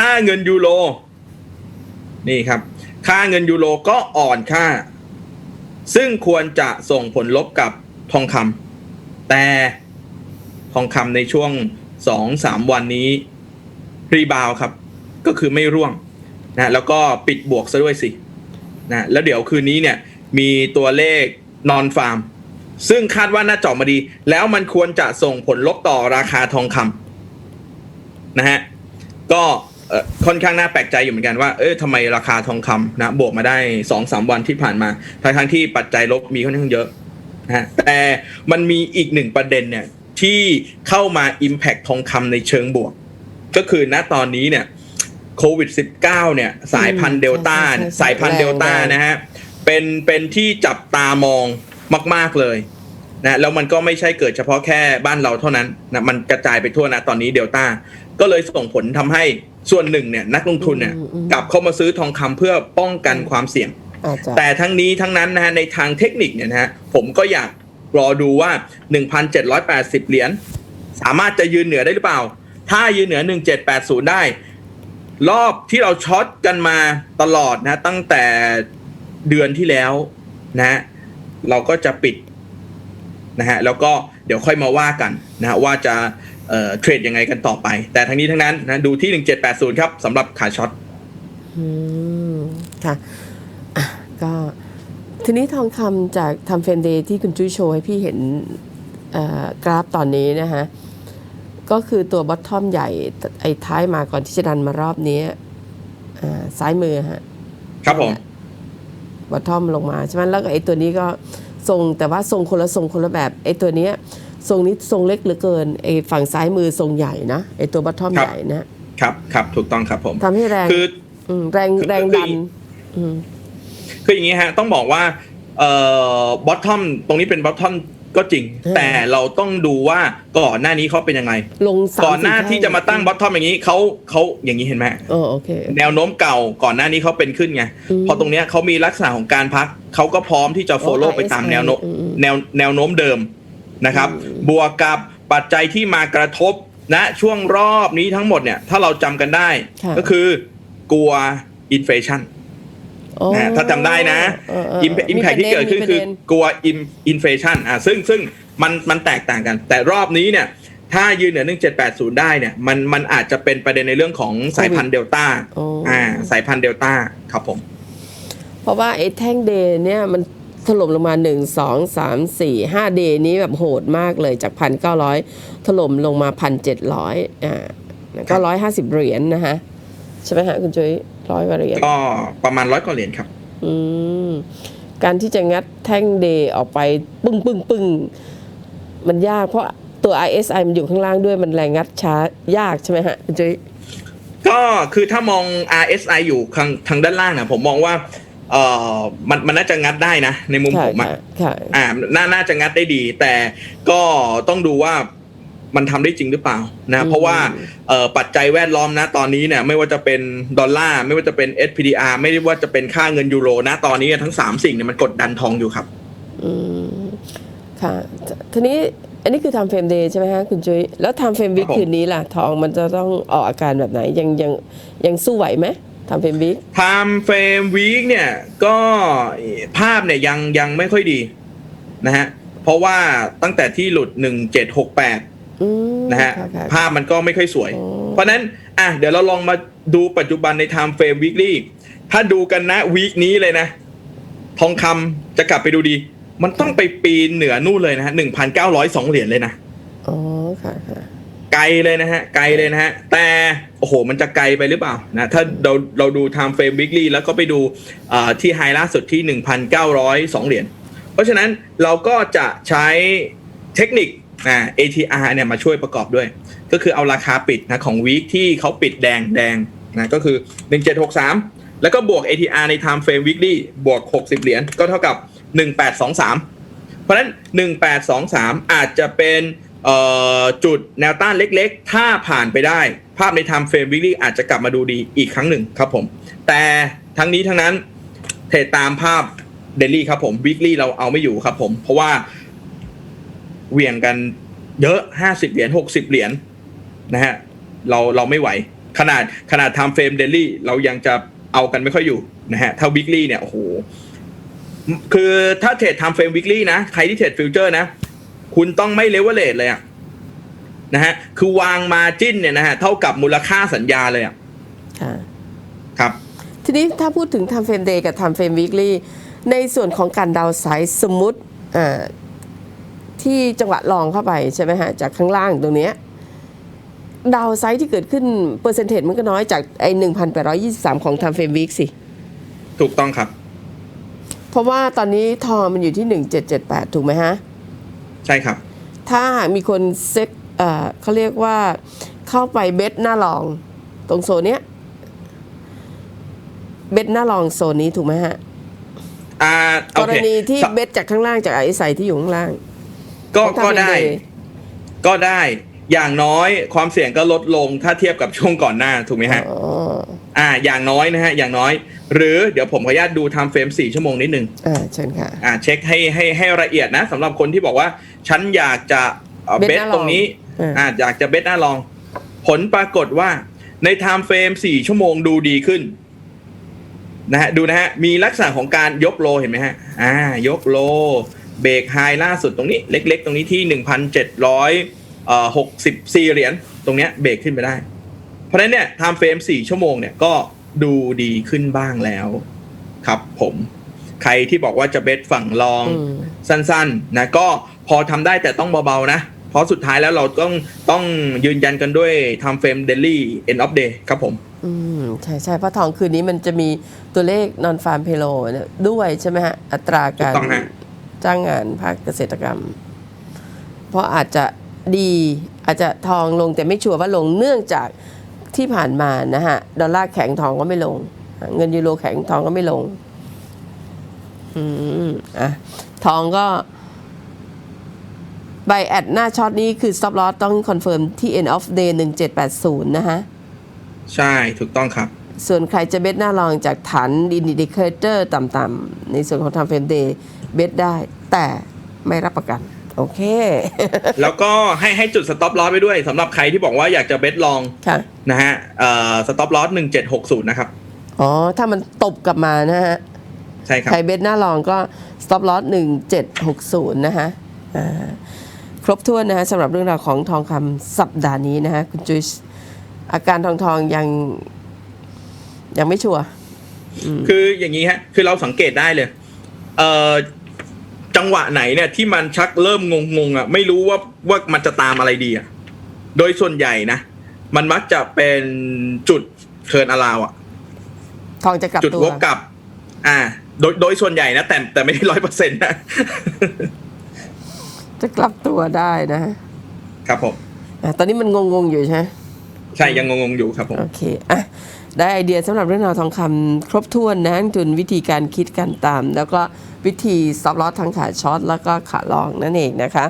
ค่าเงินยูโรนี่ครับ ค่าเงินยูโรก็อ่อนค่า ซึ่งควรจะส่งผลลบกับทองคำแต่ทองคำในช่วงสองสามวันนี้ รีบาวครับ ก็คือไม่ร่วงนะแล้วก็ปิดบวกซะด้วยสินะแล้วเดี๋ยวคืนนี้เนี่ยมีตัวเลขนอนฟาร์ม ซึ่งคาดว่าน่าจอมาดี แล้วมันควรจะส่งผลลบต่อราคาทองคำนะฮะก็ ค่อนข้างน่าแปลกใจอยู่เหมือนกันว่าเออทำไมราคาทองคำนะบวกมาได้สองสามวันที่ผ่านมาทั้งทั้งๆที่ปัจจัยลบมีค่อนข้างเยอะนะฮะแต่มันมีอีกหนึ่งประเด็นเนี่ยที่เข้ามา Impact ทองคำในเชิงบวก ก็คือณตอนนี้เนี่ยโควิด -19 เนี่ยสายพันธุ์เดลต้าใช่ใช่ใช่สายพันธุ์เดลต้าแรงๆนะฮะเป็นเป็นที่จับตามองมาก ๆเลยนะแล้วมันก็ไม่ใช่เกิดเฉพาะแค่บ้านเราเท่านั้นนะมันกระจายไปทั่วนะตอนนี้เดลต้าก็เลยส่งผลทำให้ ส่วนหนึ่งเนี่ยนักลงทุนเนี่ยอืมอืมกลับเข้ามาซื้อทองคำเพื่อป้องกันความเสี่ยงอาจจะแต่ทั้งนี้ทั้งนั้นนะฮะในทางเทคนิคเนี่ยนะฮะผมก็อยากรอดูว่า 1,780 เหรียญสามารถจะยืนเหนือได้หรือเปล่า ถ้ายืนเหนือ 1780 ได้ รอบที่เราช็อตกันมาตลอดนะตั้งแต่เดือนที่แล้วนะฮะเราก็จะปิดนะฮะแล้วก็เดี๋ยวค่อยมาว่ากันนะฮะว่าจะ เอ่อเทรดยังไงกันต่อไป แต่ทั้งนี้ทั้งนั้นนะดูที่ 1780 ครับสำหรับขาช็อตอืมค่ะอะก็ทีนี้ทองคำจากทำเฟรมเดย์ที่คุณจุ้ยโชว์ให้พี่เห็นเอ่อกราฟตอนนี้นะคะก็คือตัวบอททอมใหญ่ ไอ้ท้ายมาก่อนที่จะดันมารอบนี้อ่าซ้ายมือฮะ ครับผมบอททอมลงมาใช่ไหมแล้วก็ไอ้ตัวนี้ก็ทรงแต่ว่าทรงคนละทรงคนละแบบไอ้ตัวเนี้ย ทรงนี้ทรงเล็กเหลือเกินไอ้ฝั่งซ้ายมือทรงใหญ่นะไอ้ตัวบอททอมครับใหญ่นะครับครับถูกต้องครับผมทำให้แรงคือมแรงคือแรงคือดันอืมคืออย่างนี้ฮะ ต้องบอกว่าเอ่อบอททอมตรงนี้เป็นบอททอมก็จริงเออแต่เราต้องดูว่าก่อนหน้านี้เขาเป็นยังไง ลงสามก่อนหน้าสี่ที่จะมาตั้งบอททอมอย่างนี้เขาเขาอย่างนี้เห็นไหมเออโอเคแนวโน้มเก่าก่อนหน้านี้เขาเป็นขึ้นไงอืมพอตรงเนี้ยเขามีลักษณะของการพักเขาก็พร้อมที่จะ follow อ๋อไปตาม RSI แนวโน้มอืมแนวแนวโน้มเดิม นะครับอืมบวกกับปัจจัยที่มากระทบณช่วงรอบนี้ทั้งหมดเนี่ย ถ้าเราจำกันได้ค่ะก็คือกลัวอินฟลชันอ๋อนะถ้าจำได้นะเออเอออิมอิมแพคมีที่เกิดขึ้นมีปคืระอด็กลัวอินอินฟลชันอะซึ่งซึ่งมันมันแตกต่างกัน แต่รอบนี้เนี่ยถ้ายืนเหนือ 1780 ได้เนี่ย มันมันอาจจะเป็นประเด็นในเรื่องของสายพันธุ์เดลต้าโอ้อ่า สายพันธุ์เดลต้าครับผม เพราะว่าไอ้แท่งเดย์เนี่ยมัน ถล่มลงมาหนึ่งสองสามสี่ห้าเดย์นี้แบบโหดมากเลยจากพันเก้าร้อยถล่มลงมาพันเจ็ดร้อยอ่าแล้วก็ร้อยห้าสิบเหรียญนะฮะใช่ไหมฮะคุณจุ้ยร้อยกว่าเหรียญก็ประมาณร้อยกว่าเหรียญครับ อืม การที่จะงัดแท่งเดย์ออกไปปึ้งปึ้งปึ้งมันยากเพราะตัว RSI มันอยู่ข้างล่างด้วยมันแรงงัดช้ายากใช่ไหมฮะคุณจุ้ยก็คือถ้ามอง RSI อยู่ทางทางด้านล่างนะผมมองว่า เออมันมันน่าจะงัดได้นะ ในมุมค่ะผมอะค่ะค่ะอ่าน่าน่าจะงัดได้ดี แต่ก็ต้องดูว่ามันทำได้จริงหรือเปล่านะ เพราะว่าเอ่อปัจจัยแวดล้อมนะตอนนี้เนี่ยไม่ว่าจะเป็นดอลลาร์ไม่ว่าจะเป็น SPDR ไม่ว่าจะเป็นค่าเงินยูโรนะตอนนี้ทั้ง3สิ่งเนี่ยมันกดดันทองอยู่ครับอืมค่ะททีนี้อันนี้คือทำเฟรมเดย์ใช่ไหมฮะคุณจุ้ยแล้วทำเฟรมวิกครับผมคืนนี้ล่ะ ทองมันจะต้องออกอาการแบบไหนยังยังยังสู้ไหวไหม ทำเฟรมวิก Time Frame Week เนี่ยก็ภาพเนี่ยยังยังไม่ค่อยดีนะฮะเพราะว่าตั้งแต่ที่หลุด 1768อืมนะฮะค่ค่ภาพมันก็ไม่ค่อยสวยอ๋อเพราะฉะนั้นอะเดี๋ยวเราลองมาดูปัจจุบันใน Time Frame Weekly ถ้าดูกันนะวีคนี้เลยนะ ทองคำจะกลับไปดูดี มันต้องไปปีนเหนือนู่นเลยนะฮะ1,902เหรียญเลยนะ อ๋อ ค่ะค่ะ ไกลเลยนะฮะไกลเลยนะฮะแต่โอ้โหมันจะไกลไปหรือเปล่านะถ้าเราเราดู Time Frame Weekly แล้วก็ไปดูที่ไฮล่าสุดที่ 1,902 เหรียญเพราะฉะนั้นเราก็จะใช้เทคนิคอ่า ATR เนี่ยมาช่วยประกอบด้วย ก็คือเอาราคาปิดนะของวีคที่เขาปิดแดงแดงนะก็คือ 1763 แล้วก็บวก ATR ใน Time Frame Weekly บวก 60 เหรียญก็เท่ากับ 1823 เพราะฉะนั้น 1823 อาจจะเป็น จุดแนวต้านเล็กๆ ถ้าผ่านไปได้ ภาพใน Time Frame Weekly อาจจะกลับมาดูดีอีกครั้งหนึ่งครับผม แต่ทั้งนี้ทั้งนั้นเทรดตามภาพ Daily ครับผม Weekly เราเอาไม่อยู่ครับผม เพราะว่าเหวี่ยงกันเยอะ 50 เหรียญ 60 เหรียญนะฮะเราเราไม่ไหว ขนาดขนาด time frame daily เรายังจะเอากันไม่ค่อยอยู่นะฮะถ้า weekly เนี่ยโอ้โหคือถ้าเทรด time frame weekly นะ ใครที่เทรดฟิวเจอร์นะ คุณต้องไม่เลเวลเลทเลยอะนะฮะคือวางมาจิ้นเนี่ยนะฮะเท่ากับมูลค่าสัญญาเลยอะค่ะครับ ทีนี้ถ้าพูดถึง time frame day กับ time frame weekly ในส่วนของการดาวไซส์สมมติอ่าที่จังหวะลองเข้าไปใช่ไหมฮะจากข้างล่างตรงเนี้ยดาวไซส์ที่เกิดขึ้นเปอร์เซนเทจมันก็น้อยจากไอ้1,823ของ time frame week สิ ถูกต้องครับ เพราะว่าตอนนี้ทองมันอยู่ที่1778ถูกไหมฮะ ใช่ครับ ถ้าหากมีคนเซ็กเอ่อเขาเรียกว่าเข้าไปเบสหน้าลอง ตรงโซนเนี้ยเบสหน้าลองโซนนี้ถูกไหมฮะอ่ากโอรเคณีที่สเบสจากข้างล่างจากไอใสที่อยู่ข้างล่าง ก็ของก็ Time ได้ Frame Day ก็ได้อย่างน้อยความเสี่ยงก็ลดลงถ้าเทียบกับช่วงก่อนหน้าถูกไหมฮะอ๋ออ่า อย่างน้อยนะฮะ อย่างน้อย หรือเดี๋ยวผมขออนุญาตดู time frame 4ชั่วโมงนิดนึงอ่าเชิญค่ะ อ่าเช็คให้ให้ให้ละเอียดนะสำหรับคนที่บอกว่า ฉันอยากจะเบเบ็สดหน้าลองตรงนี้อ่าอ่าอยากจะเบสหน้าลอง ผลปรากฏว่าใน time frame 4ชั่วโมงดูดีขึ้นนะฮะดูนะฮะมีลักษณะของการยกโลเห็นไหมฮะอ่ายกโลเบรกไฮล่าสุดตรงนี้เล็ก ๆ ตรงนี้ที่หนึ่งพันเจ็ดร้อยเอ่อหกสิบสี่เหรียญตรงเนี้ยเบรกขึ้นไปได้ เพราะฉะนั้นเนี่ย time frame สี่ชั่วโมงเนี่ยก็ ดูดีขึ้นบ้างแล้ว ครับผม ใครที่บอกว่าจะเบสฝั่งลองอืมสั้น ๆ นะ ก็พอทำได้แต่ต้องเบา ๆ นะ เพราะสุดท้ายแล้วเราต้องต้องยืนยันกันด้วย time frame daily end of day ครับผม อืม ใช่ใช่เพราะทองคืนนี้มันจะมีตัวเลข non farm payroll เนี่ยด้วยใช่ไหมฮะ อัตราการถูกต้องฮะจ้างงานภาคเกษตรกรรม เพราะอาจจะดีอาจจะทองลงแต่ไม่ชัวร์ว่าลงเนื่องจาก ที่ผ่านมานะฮะดอลลาร์แข็งทองก็ไม่ลง เงินยูโรแข็งทองก็ไม่ลง อืมอะทองก็ใบแอดหน้าช็อตนี้คือ stop loss ต้องคอนเฟิร์มที่ end of day 1780 นะฮะ ใช่ถูกต้องครับ ส่วนใครจะเบสหน้ารองจากฐานอินดิเคเตอร์ต่ำๆในส่วนของทำเฟรมเดย์เบสได้แต่ไม่รับประกัน โอเค แล้วก็ให้ให้จุด stop loss ไปด้วยสำหรับใครที่บอกว่าอยากจะเบสลองค่ะ นะฮะเอ่อ stop loss 1760นะครับ อ๋อ ถ้ามันตบกลับมานะฮะ ใช่ครับ ใครเบสหน้ารองก็ stop loss 1760นะฮะอ่าครบถ้วนนะฮะสำหรับเรื่องราวของทองคำสัปดาห์นี้นะฮะ คุณจุยส์อาการทองทองยังยังไม่ชัวร์คืออย่างนี้ฮะ คือเราสังเกตได้เลย เอ่อ จังหวะไหนเนี่ยที่มันชักเริ่มงงๆอะไม่รู้ว่าว่ามันจะตามอะไรดีอะโดยส่วนใหญ่นะ มันมักจะเป็นจุดเทิร์นอลาวอะทองจะกลับจุดตัววกกลับ อ่า โดยโดยส่วนใหญ่นะแต่แต่ไม่ได้ร้อยเปอร์เซ็นต์นะ จะกลับตัวได้นะฮะครับผมอะตอนนี้มันงงๆอยู่ใช่ไหมใช่ยังงงๆอยู่ครับผม โอเคอะได้ไอเดียสำหรับเรื่องราวทองคำครบถ้วนนะจนวิธีการคิดการตาม แล้วก็ วิธีซับลอสทั้งขาช็อตแล้วก็ขาลองนั่นเองนะคะ